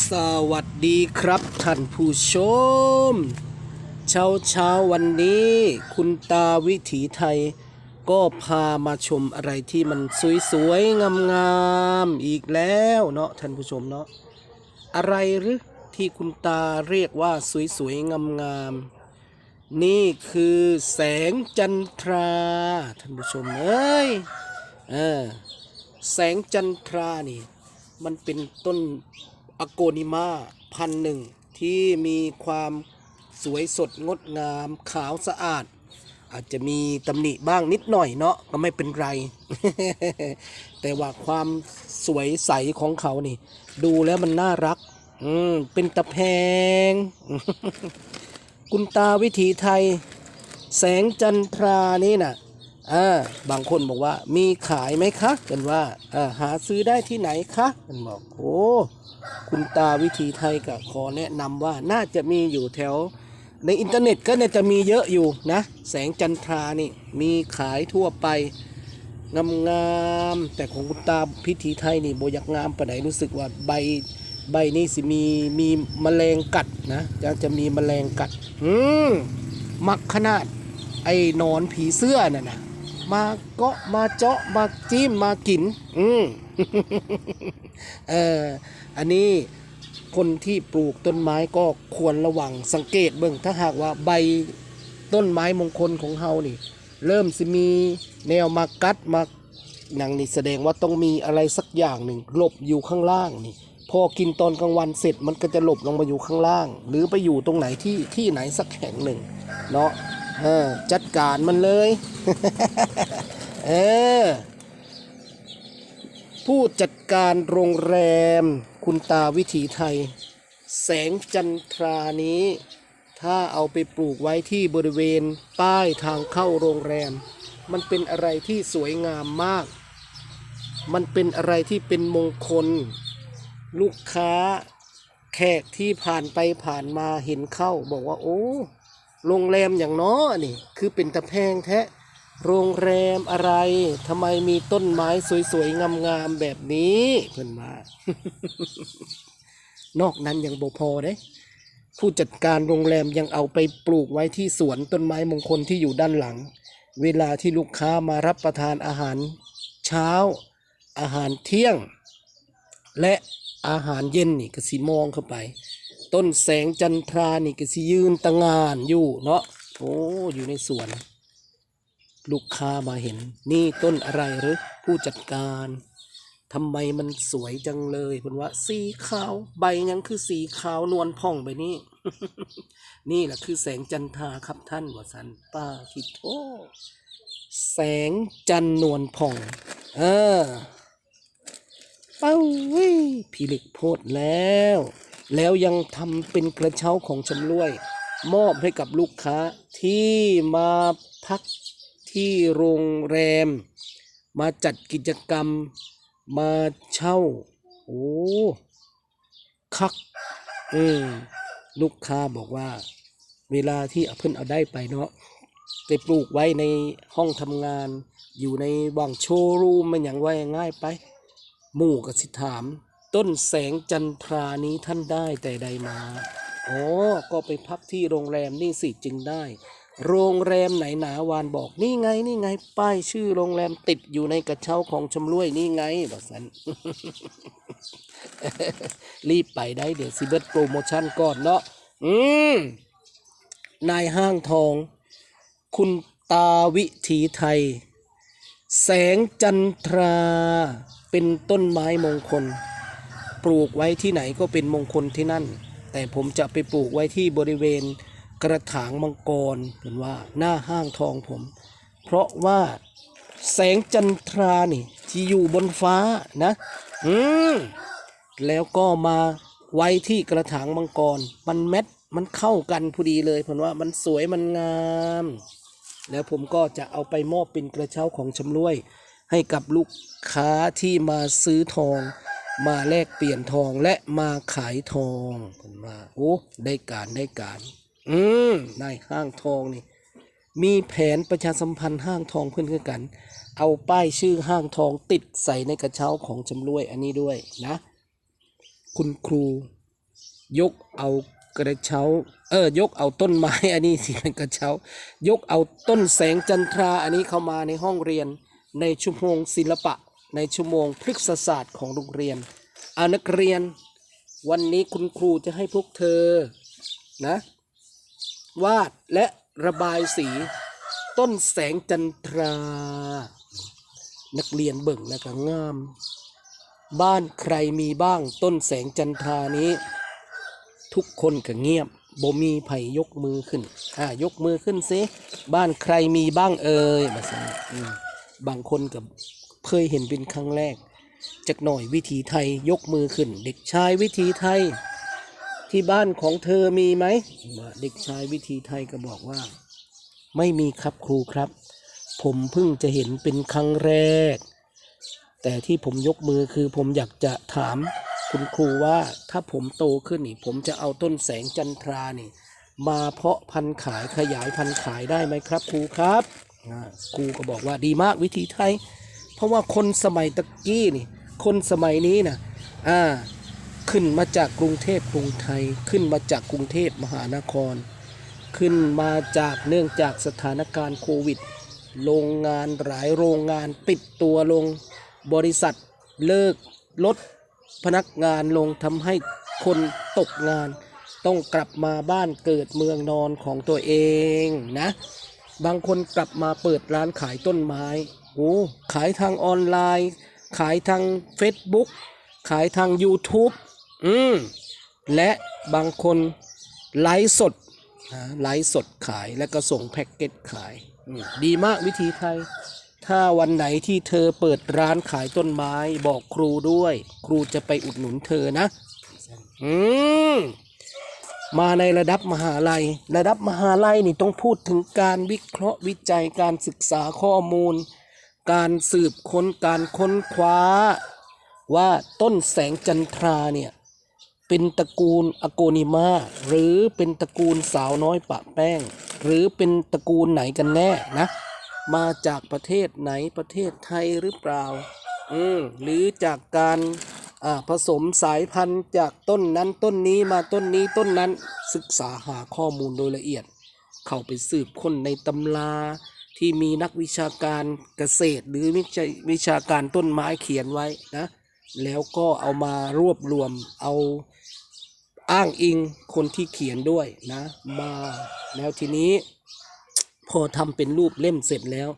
สวัสดีครับท่านผู้ชม เช้าเช้าวันนี้ คุณตาวิถีไทย ก็พามาชมอะไรที่มันสวยๆ งามๆ อีกแล้วเนาะท่านผู้ชมเนาะอะไรหรือที่คุณตาเรียกว่าสวยๆ งามๆ นี่คือแสงจันทรา ท่านผู้ชมเอ้ยเออแสงจันทรานี่ มันเป็นต้น อโกนิมาพันหนึ่งที่มีความสวยสดงดงามขาวสะอาด อาจจะมีตำหนิบ้างนิดหน่อยเนาะก็ไม่เป็นไร แต่ว่าความสวยใสของเขานี่ ดูแล้วมันน่ารัก อืมเป็นตะแพง คุณตาวิถีไทย แสงจันทรานี่น่ะอ่าบางคนบอกว่ามีขายไหมคะกันว่าอ่าหาซื้อได้ที่ไหนคะกันบอกโอ้ คุณตาวิถีไทยก็ขอแนะนำว่าน่าจะมีอยู่แถว ในอินเทอร์เน็ตก็เนี่ยจะมีเยอะอยู่นะ แสงจันทรานี่มีขายทั่วไปงามงามๆแต่ของคุณตาพิถีไทยนี่โบยากงามปะไหนรู้สึกว่าใบใบนี่สิมีมีแมลงกัดนะจะจะมีแมลงกัด อืมมักขนาดไอ้นอนผีเสื้อน่ะนะ มาเกาะมาเจาะมาจิ้มมากิน อืมเอออันนี้คนที่ปลูกต้นไม้ก็ควรระวังสังเกตเบิ่งถ้าหากว่าใบต้นไม้มงคลของเฮานี่ เริ่มสิมีแนวมากัดมาหนังนี่แสดงว่าต้องมีอะไรสักอย่างหนึ่งหลบอยู่ข้างล่างนี่ พอกินตอนกลางวันเสร็จมันก็จะหลบลงมาอยู่ข้างล่าง หรือไปอยู่ตรงไหนที่ที่ไหนสักแห่งหนึ่ง เนาะ เออจัดการมันเลย เออ ผู้จัดการโรงแรม คุณตาวิถีไทย แสงจันทรานี้ ถ้าเอาไปปลูกไว้ที่บริเวณป้ายทางเข้าโรงแรม มันเป็นอะไรที่สวยงามมาก มันเป็นอะไรที่เป็นมงคล ลูกค้าแขกที่ผ่านไปผ่านมาเห็นเข้าบอกว่าโอ้ โรงแรมอย่างน้อนี่ คือเป็นตะแพงแท้โรงแรมอะไรทำไมมีต้นไม้สวยๆงามๆแบบนี้เพิ่อนมานอกนั้นยังบ่พอเด้ผู้จัดการโรงแรมยังเอาไปปลูกไว้ที่สวนต้นไม้มงคลที่อยู่ด้านหลัง เวลาที่ลูกค้ามารับประทานอาหารเช้า อาหารเที่ยง และอาหารเย็นนี่ก็สิมองเข้าไป ต้นแสงจันทรานี่ก็สิยืนตะงานอยู่เนาะโอ้อยู่ในสวน ลูกค้ามาเห็น นี่ต้นอะไรหรือผู้จัดการทำไมมันสวยจังเลยเพิ่นว่า สีขาวใบยังคือสีขาวนวลผ่องไปนี่ นี่แหละคือแสงจันทราครับท่านว่าสันป้าคิดโทแสงจันนวลผ่อง เออเป้าว้ยพิลึกโพดแล้ว แล้วยังทำเป็นกระเช้าของชำร่วย มอบให้กับลูกค้าที่มาพักที่โรงแรม มาจัดกิจกรรม มาเช่า โอ้คักอืมลูกค้าบอกว่า เวลาที่เพิ่นเอาได้ไปเนาะไปปลูกไว้ในห้องทำงาน อยู่ในว่างโชว์รูมมันอย่างว่าง่ายไป หมู่ก็สิถาม ต้นแสงจันทรานี้ท่านได้แต่ใดมา อ๋อ ก็ไปพักที่โรงแรมนี่สิจึงได้ โรงแรมไหนหนาวานบอกนี่ไงนี่ไง ป้ายชื่อโรงแรมติดอยู่ในกระเช้าของชำร่วยนี่ไงบอกสันรีบไปได้เดี๋ยวซิเบิร์ตโปรโมชั่นก่อนเนาะ อืม นายห้างทอง คุณตาวิถีไทย แสงจันทรา เป็นต้นไม้มงคล ปลูกไว้ที่ไหนก็เป็นมงคลที่นั่น แต่ผมจะไปปลูกไว้ที่บริเวณกระถางมังกรเห็นว่าหน้าห้างทองผม เพราะว่าแสงจันทรานี่ที่อยู่บนฟ้านะ อืมแล้วก็มาไว้ที่กระถางมังกร มันแมทมันเข้ากันพอดีเลยผมว่ามันสวยมันงาม แล้วผมก็จะเอาไปมอบเป็นกระเช้าของชำร่วย ให้กับลูกค้าที่มาซื้อทอง มาแลกเปลี่ยนทองและมาขายทองผมว่าโอ้ได้การได้การ อืมนายห้างทองนี่ มีแผนประชาสัมพันธ์ห้างทองเพื่อนคือกัน เอาป้ายชื่อห้างทองติดใส่ในกระเช้าของจำรวยอันนี้ด้วยนะ คุณครู ยกเอากระเช้า เออ ยกเอาต้นไม้อันนี้สิเป็นกระเช้า ยกเอาต้นแสงจันทราอันนี้เข้ามาในห้องเรียนในชั่วโมงศิลปะ ในชั่วโมงพฤกษศาสตร์ของโรงเรียน เอานักเรียน วันนี้คุณครูจะให้พวกเธอนะวาดและระบายสีต้นแสงจันทรา นักเรียนเบิ่งแล้วก็งาม บ้านใครมีบ้างต้นแสงจันทรานี้ ทุกคนก็เงียบบ่มีไผยกมือขึ้น อ่ายกมือขึ้นซิบ้านใครมีบ้างเอ่ยมาสิอืมบางคนกับ เคยเห็นเป็นครั้งแรก จากหน่อยวิถีไทยยกมือขึ้น เด็กชายวิถีไทย ที่บ้านของเธอมีไหมเด็กชายวิถีไทยก็บอกว่า ไม่มีครับครูครับ ผมเพิ่งจะเห็นเป็นครั้งแรก แต่ที่ผมยกมือคือผมอยากจะถามคุณครูว่าถ้าผมโตขึ้นนี่ ผมจะเอาต้นแสงจันทรานี่ มาเพาะพันธุ์ขายขยายพันธุ์ขายได้ไหมครับ ครูครับครูก็บอกว่าดีมากวิธีไทย เพราะว่าคนสมัยตะกี้นี่ คนสมัยนี้นะอ่า ขึ้นมาจากกรุงเทพกรุงไทย ขึ้นมาจากกรุงเทพมหานคร ขึ้นมาจากเนื่องจากสถานการณ์โควิด โรงงานหลายโรงงานปิดตัวลง บริษัทเลิกลดพนักงานลงทำให้คนตกงาน ต้องกลับมาบ้านเกิดเมืองนอนของตัวเองนะ บางคนกลับมาเปิดร้านขายต้นไม้ โอ้ขายทางออนไลน์ ขายทาง Facebook ขายทาง YouTube อืมและบางคนไลฟ์สดนะไลฟ์สดขายแล้วก็ส่งแพ็กเกจขายดีมากวิธีไทย ถ้าวันไหนที่เธอเปิดร้านขายต้นไม้บอกครูด้วย ครูจะไปอุดหนุนเธอนะ อืมมาในระดับมหาลัย ระดับมหาลัยนี่ต้องพูดถึงการวิเคราะห์วิจัยการศึกษาข้อมูล การสืบค้นการค้นคว้า ว่าต้นแสงจันทราเนี่ย เป็นตระกูลอโกนิมาหรือเป็นตระกูลสาวน้อยปะแป้ง หรือเป็นตระกูลไหนกันแน่นะ มาจากประเทศไหนประเทศไทยหรือเปล่า อืมหรือจากการผสมสายพันธุ์จากต้นนั้นต้นนี้มาต้นนี้ต้นนั้นศึกษาหาข้อมูลโดยละเอียด เข้าไปสืบค้นในตำรา ที่มีนักวิชาการเกษตร หรือวิชาการต้นไม้เขียนไว้นะแล้วก็เอามารวบรวมเอาอ้างอิงคนที่เขียนด้วยนะมาแล้วทีนี้พอทำเป็นรูปเล่มเสร็จแล้ว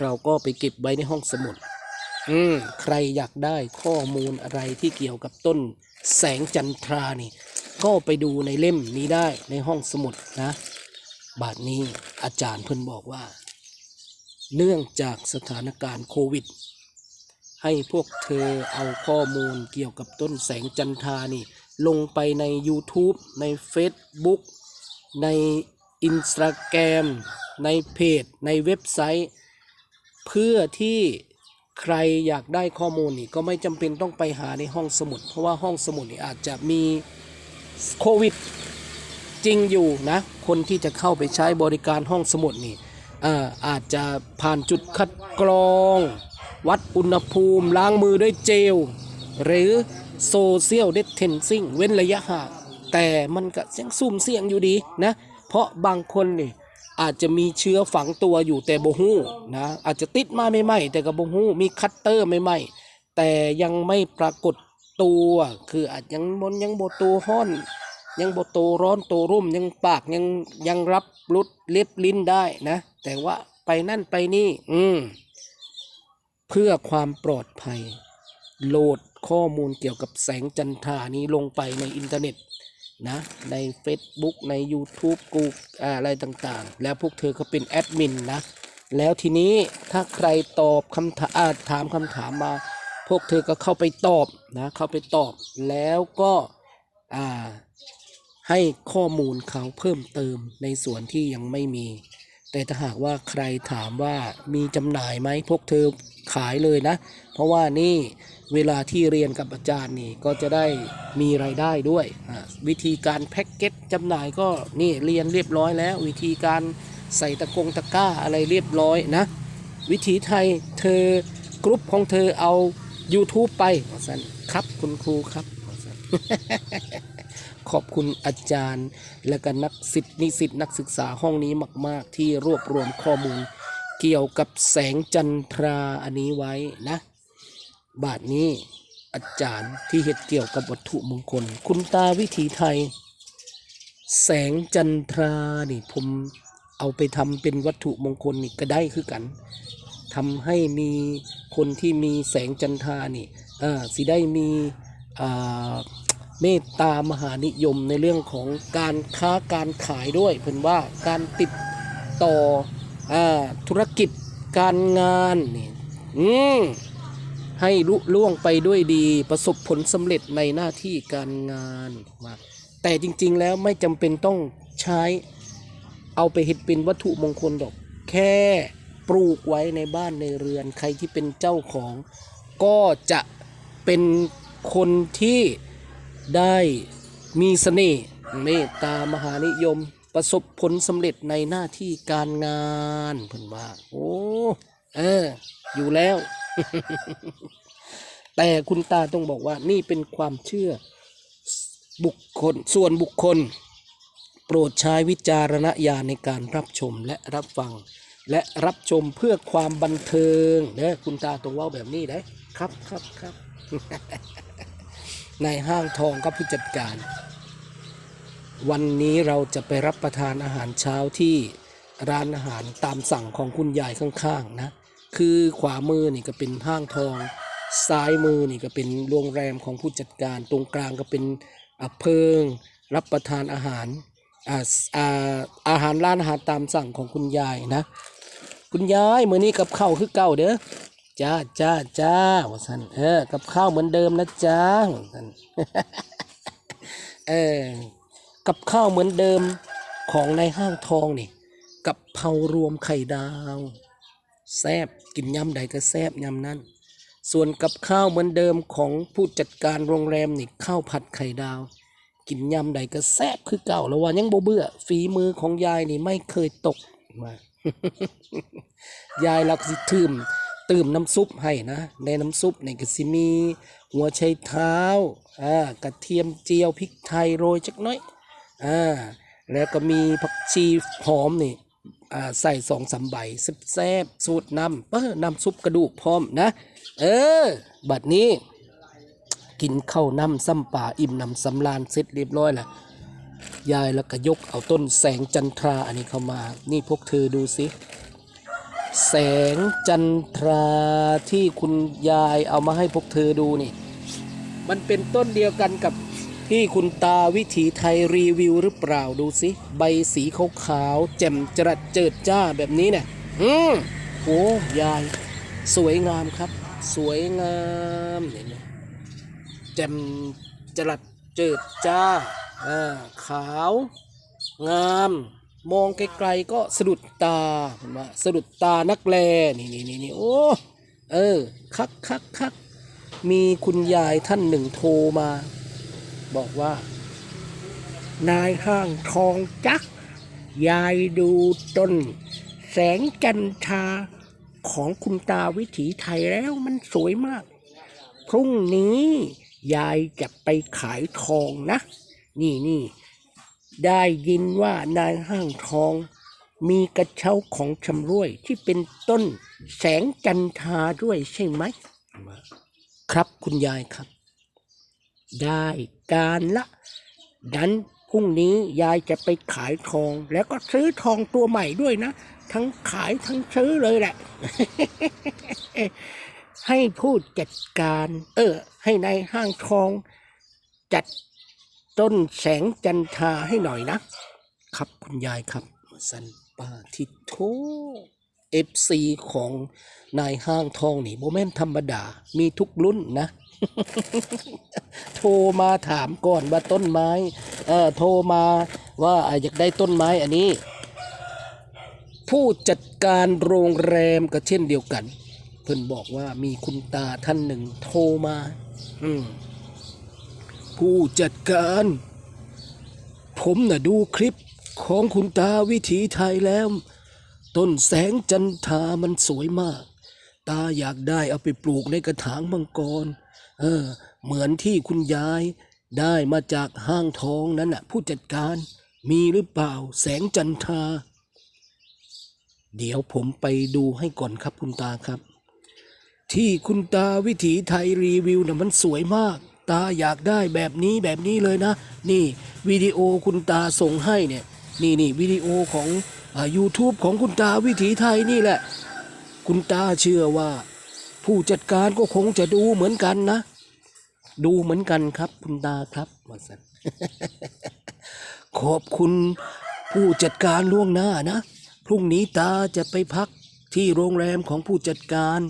เราก็ไปเก็บไว้ในห้องสมุด อืมใครอยากได้ข้อมูลอะไรที่เกี่ยวกับต้นแสงจันทรานี่ ก็ไปดูในเล่มนี้ได้ในห้องสมุดนะ บาทนี้อาจารย์เพิ่นบอกว่า เนื่องจากสถานการณ์โควิด ให้พวกเธอเอาข้อมูลเกี่ยวกับต้นแสงจันทานี่ ลงไปใน YouTube ใน Facebook ใน Instagram ในเพจ ในเว็บไซต์ เพื่อที่ใครอยากได้ข้อมูลนี่ก็ไม่จำเป็นต้องไปหาในห้องสมุด เพราะว่าห้องสมุดนี่อาจจะมีโควิดจริงอยู่นะ คนที่จะเข้าไปใช้บริการห้องสมุดนี่ อาจจะผ่านจุดคัดกรอง วัดอุณหภูมิล้างมือด้วยเจล หรือโซเชียลเด t เทนซิ่งเว้นระยะห่างแต่มันก็ยังซุ่มเสี่ยงอยู่ดีนะ เพราะบางคนนี่อาจจะมีเชื้อฝังตัวอยู่แต่บ่ฮู้นะอาจจะติดมาใหม่ๆแต่ก็บ่ฮู้มีคัตเตอร์ใหม่ๆแต่ยังไม่ปรากฏตัวคืออาจยังมันยังโบตัวห้อน ยังโบ่โตร้อนโตรุ่มยังปากยังยังรับรสเล็บลิ้นได้นะ แต่ว่าไปนั่นไปนี่ อืม เพื่อความปลอดภัย โหลดข้อมูลเกี่ยวกับแสงจันทรานี้ลงไปในอินเทอร์เน็ตนะ ใน Facebook ใน YouTube กูอ่าอะไรต่างๆ แล้วพวกเธอก็เป็นแอดมินนะ แล้วทีนี้ถ้าใครตอบคำถามถามคำถามมา พวกเธอก็เข้าไปตอบนะ เข้าไปตอบแล้วก็อ่าให้ข้อมูลเขาเพิ่มเติมในส่วนที่ยังไม่มี แต่ถ้าหากว่าใครถามว่ามีจำหน่ายไหมพวกเธอขายเลยนะ เพราะว่านี่เวลาที่เรียนกับอาจารย์นี่ก็จะได้มีรายได้ด้วย วิธีการแพ็กเกจจำหน่ายก็นี่เรียนเรียบร้อยแล้ว วิธีการใส่ตะกงตะกร้าอะไรเรียบร้อยนะ วิธีไทยเธอกรุ๊ปของเธอเอา YouTube ไปว่าซั่นครับคุณครูครับ ขอบคุณอาจารย์ และก็นักศิษย์นิสิตนักศึกษาห้องนี้มาก ๆ ที่รวบรวมข้อมูล เกี่ยวกับแสงจันทราอันนี้ไว้นะ บาทนี้อาจารย์ที่เห็ดเกี่ยวกับวัตถุมงคล คุณตาวิถีไทย แสงจันทรานี่ผมเอาไปทำเป็นวัตถุมงคลนี่ก็ได้คือกันทำให้มีคนที่มีแสงจันทรานี่อ่าสิได้มีอ่า เมตตามหานิยมในเรื่องของการค้าการขายด้วยเพิ่นว่าการติดต่ออธุรกิจการงานนี่อืมให้ลุล่วงไปด้วยดีประสบผลสำเร็จในหน้าที่การงานมาแต่จริงๆแล้วไม่จำเป็นต้องใช้ เอาไปเห็ดเป็นวัตถุมงคลดอกแค่ปลูกไว้ในบ้านในเรือนใครที่เป็นเจ้าของ ก็จะเป็นคนที่ ได้มีเสน่ห์เมตตามหานิยม ประสบผลสำเร็จในหน้าที่การงานเพิ่นว่า โอ้เออ อยู่แล้ว แต่คุณตาต้องบอกว่า นี่เป็นความเชื่อบุคคลส่วนบุคคล โปรดใช้วิจารณญาณในการรับชมและรับฟัง และรับชมเพื่อความบันเทิงเด้อคุณตาต้องเว่าแบบนี้ได้ครับครับครับ ในห้างทองครับผู้จัดการ วันนี้เราจะไปรับประทานอาหารเช้าที่ร้านอาหารตามสั่งของคุณยายข้างๆนะ คือขวามือนี่ก็เป็นห้างทอง ซ้ายมือนี่ก็เป็นโรงแรมของผู้จัดการ ตรงกลางก็เป็นอเพิง รับประทานอาหารอาอาอาหารร้านอาหารตามสั่งของคุณยายนะ คุณยายมื้อนี้กับข้าวคือเก่าเด้อ จ้าจ้าจ้าว่าซั่นเออ กับข้าวเหมือนเดิมนะจ้าว่าซั่นเออ กับข้าวเหมือนเดิมของในห้างทองนี่ กับเผารวมไข่ดาวแซบกินยำใดก็แซบยำนั้น ส่วนกับข้าวเหมือนเดิมของผู้จัดการโรงแรมนี่ข้าวผัดไข่ดาว กินยำใดก็แซบคือเก่าแล้วว่ายังบเบื่อฝีมือของยายนี่ไม่เคยตกมายายเราก็สิถืม ตื่มน้ำซุปให้นะ ในน้ำซุปนี่ก็สิมี หัวไชเท้าอ่ากระเทียมเจียวพริกไทยโรยจักน้อยอ่าแล้วก็มีผักชีหอมนี่อ่าใส่สองสามใบแซ่บสูตรน้ำเออน้ำซุปกระดูกพร้อมนะ เออ บัดนี้ กินข้าวน้ำซ้ำป่าอิ่มน้ำสำราญเสร็จเรียบร้อยแล้วยายแล้วก็ยกเอาต้นแสงจันทราอันนี้เข้ามา นี่พวกเธอดูสิ แสงจันทราที่คุณยายเอามาให้พวกเธอดูนี่ มันเป็นต้นเดียวกันกับที่คุณตาวิถีไทยรีวิวหรือเปล่าดูสิ ใบสีขาวๆแจ่มจรัดเจิดจ้าแบบนี้เนี่ยอืมโอ้ยาย สวยงามครับ สวยงามเห็นไหมแจ่มจรัดเจิดจ้าอ่าขาว งาม มองไกลๆก็สะดุดตาเห็นไหมสะดุดตานักแลนี่นี่นี่นี่โอ้เออคักคักคักมีคุณยายท่านหนึ่งโทรมา บอกว่า นายห้างทองจัก ยายดูต้น แสงจันทาของคุณตาวิถีไทยแล้วมันสวยมาก พรุ่งนี้ยายจะไปขายทองนะ นี่นี่ ได้ยินว่านายห้างทอง มีกระเช้าของชำร่วยที่เป็นต้นแสงจันทราด้วยใช่ไหม ครับคุณยายครับ ได้การละดันพรุ่งนี้ยายจะไปขายทอง แล้วก็ซื้อทองตัวใหม่ด้วยนะ ทั้งขายทั้งซื้อเลยแหละ ให้ผู้จัดการ เออ ให้ในายห้างทองจัด ต้นแสงจันทาให้หน่อยนะ ครับคุณยายครับสันปาทิโทเอฟซีของนายห้างทองนี่โมเมนธรรมดา มีทุกรุ่นนะ โทรมาถามก่อนว่าต้นไม้เออโทรมาว่าอะอยากได้ต้นไม้อันนี้ ผู้จัดการโรงแรมก็เช่นเดียวกัน เพิ่นบอกว่ามีคุณตาท่านหนึ่งโทรมา อืม ผู้จัดการ ผมน่ะดูคลิปของคุณตาวิถีไทยแล้ว ต้นแสงจันทามันสวยมาก ตาอยากได้เอาไปปลูกในกระถางมังกร เออ เหมือนที่คุณยายได้มาจากห้างทองนั้นน่ะ ผู้จัดการมีหรือเปล่าแสงจันทา เดี๋ยวผมไปดูให้ก่อนครับคุณตาครับ ที่คุณตาวิถีไทยรีวิวน่ะมันสวยมาก ตาอยากได้แบบนี้แบบนี้เลยนะ นี่วิดีโอคุณตาส่งให้เนี่ย นี่นี่วิดีโอของอา YouTube ของคุณตาวิถีไทยนี่แหละ คุณตาเชื่อว่า ผู้จัดการก็คงจะดูเหมือนกันนะ ดูเหมือนกันครับ คุณตาครับมาสันขอบคุณผู้จัดการล่วงหน้านะ พรุ่งนี้ตาจะไปพักที่โรงแรมของผู้จัดการ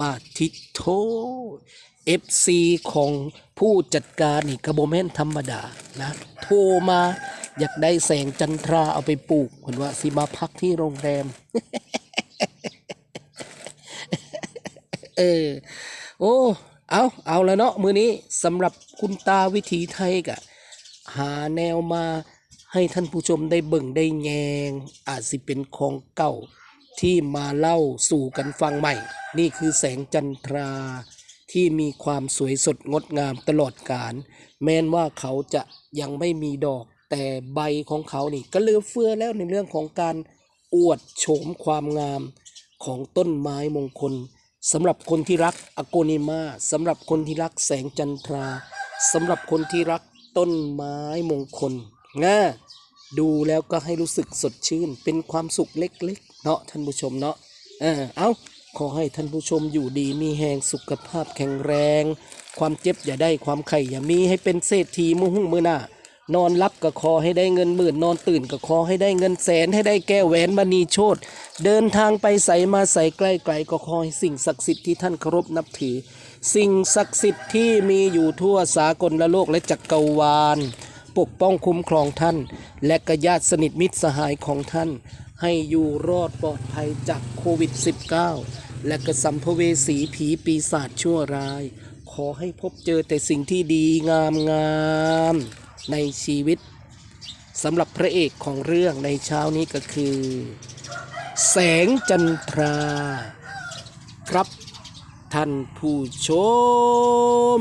ปาทิโท เอฟซีของผู้จัดการนี่กระโบแม่นธรรมดานะโทรมาอยากได้แสงจันทราเอาไปปลูกเหมือนว่าสิมาพักที่โรงแรม เออ โอ้เอาเอาแล้วเนาะมือนี้สำหรับคุณตาวิถีไทยกะ หาแนวมาให้ท่านผู้ชมได้เบิ่งได้แยง อาจสิเป็นของเก่าที่มาเล่าสู่กันฟังใหม่ นี่คือแสงจันทรา ที่มีความสวยสดงดงามตลอดกาลแม้นว่าเขาจะยังไม่มีดอก แต่ใบของเขานี่ก็เลือเฟือแล้วในเรื่องของการอวดโฉมความงามของต้นไม้มงคลสำหรับคนที่รักอโกนิมาสำหรับคนที่รักแสงจันทราสำหรับคนที่รักต้นไม้มงคลนะดูแล้วก็ให้รู้สึกสดชื่น เป็นความสุขเล็กๆ เนาะท่านผู้ชมเนาะเออเอา ขอให้ท่านผู้ชมอยู่ดีมีแหงสุขภาพแข็งแรง ความเจ็บอย่าได้ความไข่อย่ามีให้เป็นเศรษฐีมือหุ่งมือหน้านอนรับก็ขอให้ได้เงินหมื่นนอนตื่นก็ขอให้ได้เงินแสนให้ได้แก้วแหวนมณีโชตเดินทางไปใสมาใสใกล้ไกลก็ขอให้สิ่งศักดิ์สิทธิ์ที่ท่านเคารพนับถือ สิ่งศักดิ์สิทธิ์ที่มีอยู่ทั่วสากลละโลกและจักกรวาล ปกป้องคุ้มครองท่าน และกญาติสนิทมิตรสหายของท่าน ให้อยู่รอดปลอดภัยจากโควิด -19 และกระสัมภเวสีผีปีศาจชั่วร้าย ขอให้พบเจอแต่สิ่งที่ดีงามงามในชีวิตสำหรับพระเอกของเรื่องในเช้านี้ก็คือ แสงจันทรา ครับท่านผู้ชม